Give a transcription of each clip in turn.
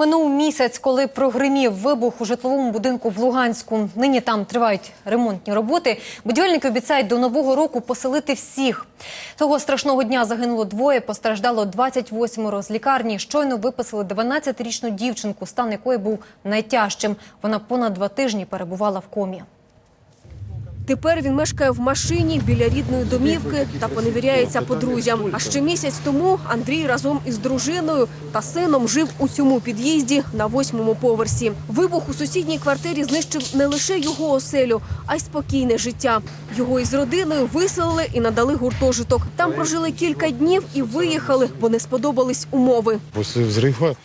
Минув місяць, коли прогримів вибух у житловому будинку в Луганську. Нині там тривають ремонтні роботи. Будівельники обіцяють до нового року поселити всіх. Того страшного дня загинуло двоє, постраждало 28 з лікарні. Щойно виписали 12-річну дівчинку, стан якої був найтяжчим. Вона понад два тижні перебувала в комі. Тепер він мешкає в машині біля рідної домівки та поневіряється подрузям. А ще місяць тому Андрій разом із дружиною та сином жив у цьому під'їзді на восьмому поверсі. Вибух у сусідній квартирі знищив не лише його оселю, а й спокійне життя. Його із родиною виселили і надали гуртожиток. Там прожили кілька днів і виїхали, бо не сподобались умови. После взрыва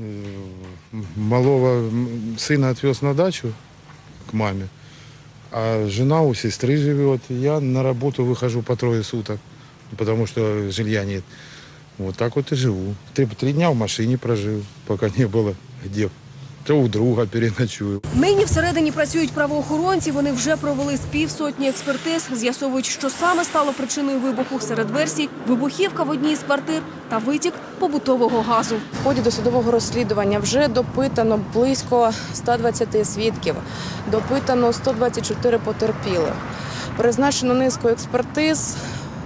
э, малого м, сына отвез на дачу к маме, а жена у сестры живет. Я на работу выхожу по трое суток, потому что жилья нет. Вот так вот и живу. Три, три дня в машине прожил, пока не было где. то у друга переночую. Нині всередині працюють правоохоронці. Вони вже провели з півсотні експертиз, з'ясовують, що саме стало причиною вибуху серед версій, вибухівка в одній з квартир та витік побутового газу. В ході досудового розслідування вже допитано близько 120 свідків, допитано 124 потерпілих. Призначено низку експертиз,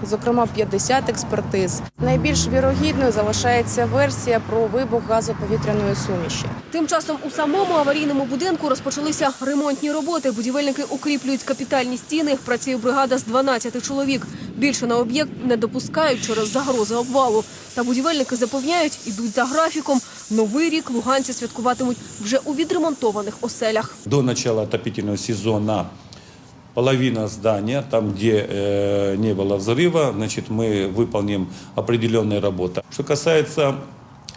зокрема 50 експертиз. Найбільш вірогідною залишається версія про вибух газоповітряної суміші. Тим часом у самому аварійному будинку розпочалися ремонтні роботи. Будівельники укріплюють капітальні стіни. Працює бригада з 12 чоловік. Більше на об'єкт не допускають через загрози обвалу. Та будівельники запевняють, ідуть за графіком. Новий рік луганці святкуватимуть вже у відремонтованих оселях. До начала отопительного сезона половина здания, там, где э, не было взрыва, значит, мы выполним определенные работы. Что касается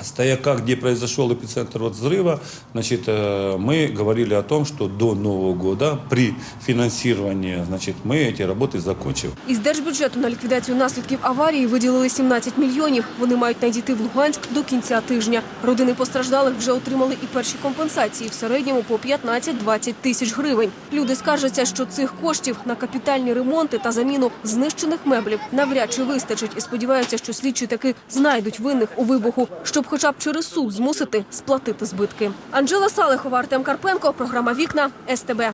стояка, где произошел эпицентр от взрыва, значит, э, мы говорили о том, что до Нового года при финансировании, значит, мы эти работы закончим. Із держбюджету на ліквідацію наслідків аварії виділили 17 мільйонів. Вони мають надійти в Луганськ до кінця тижня. Родини постраждалих вже отримали і перші компенсації в середньому по 15-20 тисяч гривень. Люди скаржаться, що цих коштів на капітальні ремонти та заміну знищених меблів навряд чи вистачить і сподіваються, що слідчі таки знайдуть винних у вибуху, щоб хоча б через суд змусити сплатити збитки. Анжела Салихова, Артем Карпенко, програма Вікна СТБ.